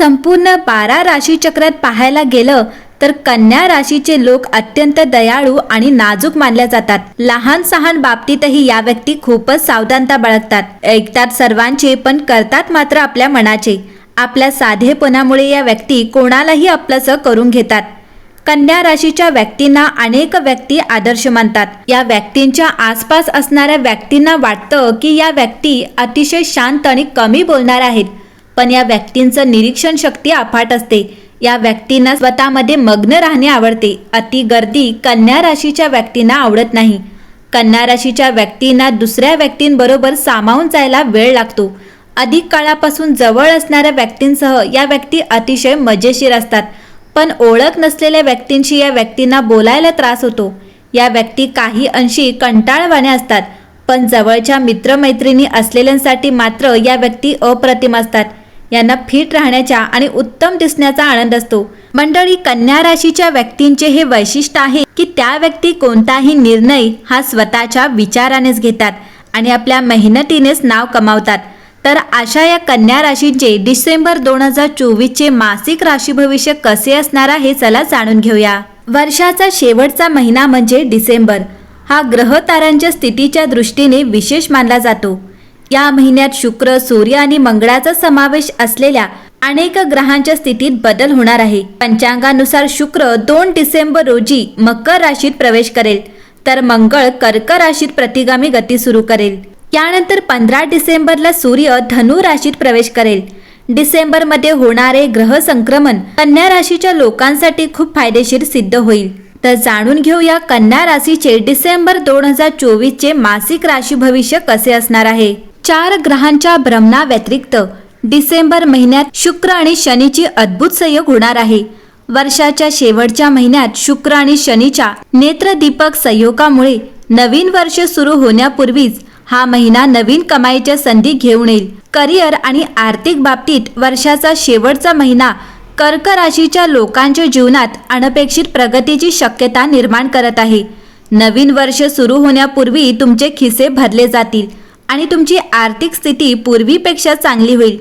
संपूर्ण बारा राशीचक्रात पाहायला गेलं तर कन्या राशीचे लोक अत्यंत दयाळू आणि नाजूक मानल्या जातात. लहान सहान बाबतीतही या व्यक्ती खूपच सावधानता बाळगतात. ऐकतात सर्वांचे पण करतात मात्र आपल्या मनाचे. आपल्या साधेपणामुळे या व्यक्ती कोणालाही आपलंसं करून घेतात. कन्या राशीच्या व्यक्तींना अनेक व्यक्ती आदर्श मानतात. या व्यक्तींच्या आसपास असणाऱ्या व्यक्तींना वाटतं की या व्यक्ती अतिशय शांत आणि कमी बोलणार आहेत. पण या व्यक्तींचं निरीक्षण शक्ती अफाट असते. या व्यक्तींना स्वतःमध्ये मग्न राहणे आवडते. अति गर्दी कन्या राशीच्या व्यक्तींना आवडत नाही. कन्या राशीच्या व्यक्तींना दुसऱ्या व्यक्तींबरोबर सामावून जायला वेळ लागतो. अधिक काळापासून जवळ असणाऱ्या व्यक्तींसह या व्यक्ती अतिशय मजेशीर असतात. पण ओळख नसलेल्या व्यक्तींशी या व्यक्तींना बोलायला त्रास होतो. या व्यक्ती काही अंशी कंटाळवाने असतात. पण जवळच्या मित्रमैत्रिणी असलेल्यांसाठी मात्र या व्यक्ती अप्रतिम असतात. यांना फिट राहण्याच्या आणि उत्तम दिसण्याचा आनंद असतो. मंडळी कन्या राशीच्या व्यक्तींचे हे वैशिष्ट्य आहे की त्या व्यक्ती कोणताही निर्णय हा स्वतःच्या विचारानेच घेतात आणि आपल्या मेहनतीनेच नाव कमावतात. तर अशा या कन्या राशींचे डिसेंबर दोन हजार चोवीसचे मासिक राशी भविष्य कसे असणार आहे चला जाणून घेऊया. वर्षाचा शेवटचा महिना म्हणजे डिसेंबर. हा ग्रहतारांच्या स्थितीच्या दृष्टीने विशेष मानला जातो. या महिन्यात शुक्र सूर्य आणि मंगळाचा समावेश असलेल्या अनेक ग्रहांच्या स्थितीत बदल होणार आहे. पंचांगानुसार शुक्र दोन डिसेंबर रोजी मकर राशीत प्रवेश करेल तर मंगळ कर्क राशीत प्रतिगामी गती सुरू करेल. यानंतर पंधरा डिसेंबरला सूर्य धनु राशीत प्रवेश करेल. डिसेंबरमध्ये होणारे ग्रह संक्रमण कन्या राशीच्या लोकांसाठी खूप फायदेशीर सिद्ध होईल. तर जाणून घेऊया कन्या राशीचे डिसेंबर दोन हजार चोवीसचे मासिक राशी भविष्य कसे असणार आहे. चार ग्रहांच्या भ्रमणा व्यतिरिक्त डिसेंबर महिन्यात शुक्र आणि शनीची अद्भुत संयोग होणार आहे. वर्षाच्या शेवटच्या महिन्यात शुक्र आणि शनीच्या नेत्रदीपक संयोगामुळे नवीन वर्ष सुरू होण्यापूर्वीच हा महिना नवीन कमाईच्या संधी घेऊन येईल. करिअर आणि आर्थिक बाबतीत वर्षाचा शेवटचा महिना कर्क राशीच्या लोकांच्या जीवनात अनपेक्षित प्रगतीची शक्यता निर्माण करत आहे. नवीन वर्ष सुरू होण्यापूर्वी तुमचे खिसे भरले जातील. आणि तुमची आर्थिक स्थिती पूर्वीपेक्षा चांगली होईल.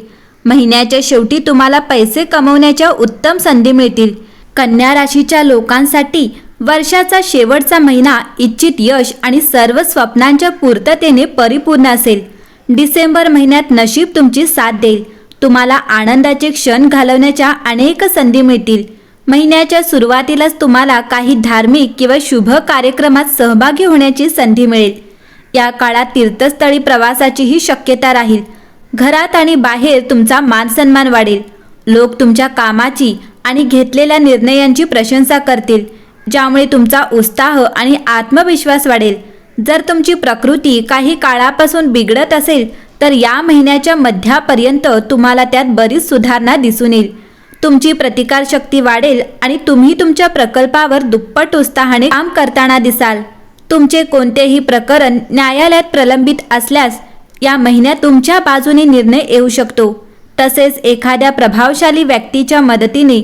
महिन्याच्या शेवटी तुम्हाला पैसे कमवण्याच्या उत्तम संधी मिळतील. कन्या राशीच्या लोकांसाठी वर्षाचा शेवटचा महिना इच्छित यश आणि सर्व स्वप्नांच्या पूर्ततेने परिपूर्ण असेल. डिसेंबर महिन्यात नशीब तुमची साथ देईल. तुम्हाला आनंदाचे क्षण घालवण्याच्या अनेक संधी मिळतील. महिन्याच्या सुरुवातीलाच तुम्हाला काही धार्मिक किंवा शुभ कार्यक्रमात सहभागी होण्याची संधी मिळेल. या काळात तीर्थस्थळी प्रवासाचीही शक्यता राहील. घरात आणि बाहेर तुमचा मानसन्मान वाढेल. लोक तुमच्या कामाची आणि घेतलेल्या निर्णयांची प्रशंसा करतील ज्यामुळे तुमचा उत्साह आणि आत्मविश्वास वाढेल. जर तुमची प्रकृती काही काळापासून बिघडत असेल तर या महिन्याच्या मध्यापर्यंत तुम्हाला त्यात बरीच सुधारणा दिसून येईल. तुमची प्रतिकारशक्ती वाढेल आणि तुम्ही तुमच्या प्रकल्पावर दुप्पट उत्साहाने काम करताना दिसाल. तुमचे कोणतेही प्रकरण न्यायालयात प्रलंबित असल्यास या महिन्यात तुमच्या बाजूने निर्णय येऊ शकतो. तसेच एखाद्या प्रभावशाली व्यक्तीच्या मदतीने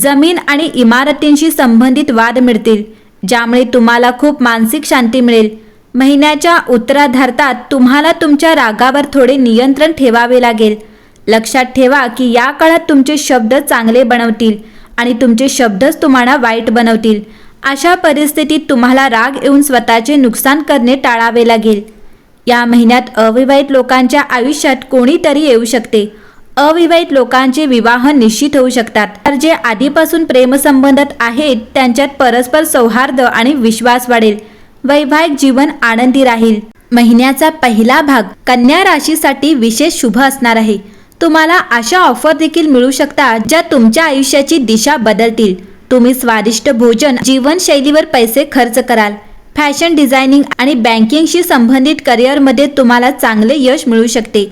जमीन आणि इमारतींशी संबंधित वाद मिळतील ज्यामुळे तुम्हाला खूप मानसिक शांती मिळेल. महिन्याच्या उत्तराधार्तात तुम्हाला तुमच्या रागावर थोडे नियंत्रण ठेवावे लागेल. लक्षात ठेवा की या काळात तुमचे शब्द चांगले बनवतील आणि तुमचे शब्दच तुम्हाला वाईट बनवतील. अशा परिस्थितीत तुम्हाला राग येऊन स्वतःचे नुकसान करणे टाळावे लागेल. या महिन्यात अविवाहित लोकांच्या आयुष्यात कोणीतरी येऊ शकते. अविवाहित लोकांचे विवाह निश्चित होऊ शकतात. तर जे आधीपासून प्रेमसंबंधात आहेत त्यांच्यात परस्पर सौहार्द आणि विश्वास वाढेल. वैवाहिक जीवन आनंदी राहील. महिन्याचा पहिला भाग कन्या राशीसाठी विशेष शुभ असणार आहे. तुम्हाला अशा ऑफर देखील मिळू शकतात ज्या तुमच्या आयुष्याची दिशा बदलतील. तुम्ही स्वादिष्ट भोजन जीवनशैलीवर पैसे खर्च कराल. फॅशन डिझायनिंग आणि बँकिंगशी संबंधित करिअरमध्ये तुम्हाला चांगले यश मिळू शकते.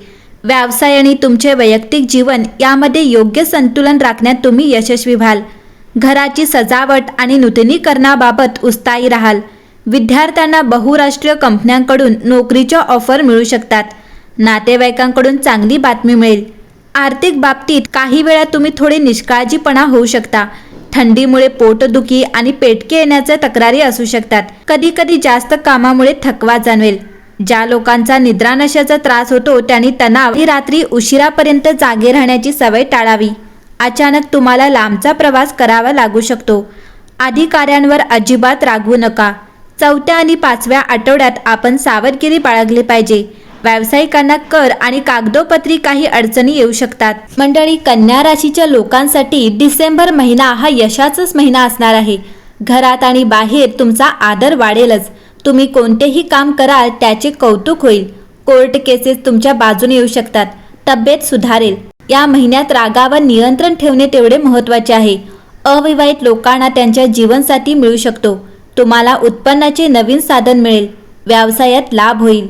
व्यवसाय आणि तुमचे वैयक्तिक जीवन यामध्ये योग्य संतुलन राखण्यात तुम्ही यशस्वी व्हाल. घराची सजावट आणि नूतनीकरणाबाबत उत्साही राहाल. विद्यार्थ्यांना बहुराष्ट्रीय कंपन्यांकडून नोकरीच्या ऑफर मिळू शकतात. नातेवाईकांकडून चांगली बातमी मिळेल. आर्थिक बाबतीत काही वेळा तुम्ही थोडे निष्काळजीपणा होऊ शकता. थंडीमुळे पोटदुखी आणि पेटके येण्याच्या तक्रारी असू शकतात. कधी कधी जास्त कामामुळे थकवा जाणवेल. ज्या लोकांचा निद्रानशाचा त्रास होतो त्यांनी तणाव ही रात्री उशिरापर्यंत जागे राहण्याची सवय टाळावी. अचानक तुम्हाला लांबचा प्रवास करावा लागू शकतो. अधिकाऱ्यांवर अजिबात रागवू नका. चौथ्या आणि पाचव्या आठवड्यात आपण सावधगिरी बाळगली पाहिजे. व्यावसायिकांना कर आणि कागदोपत्री काही अडचणी येऊ शकतात. मंडळी कन्या राशीच्या लोकांसाठी डिसेंबर महिना हा यशाचाच महिना असणार आहे. घरात आणि बाहेर तुमचा आदर वाढेलच. तुम्ही कोणतेही काम कराल त्याचे कौतुक होईल. कोर्ट केसेस तुमच्या बाजूने येऊ शकतात. तब्येत सुधारेल. या महिन्यात रागावर नियंत्रण ठेवणे तेवढे महत्त्वाचे आहे. अविवाहित लोकांना त्यांच्या जीवनसाथी मिळू शकतो. तुम्हाला उत्पन्नाचे नवीन साधन मिळेल. व्यवसायात लाभ होईल.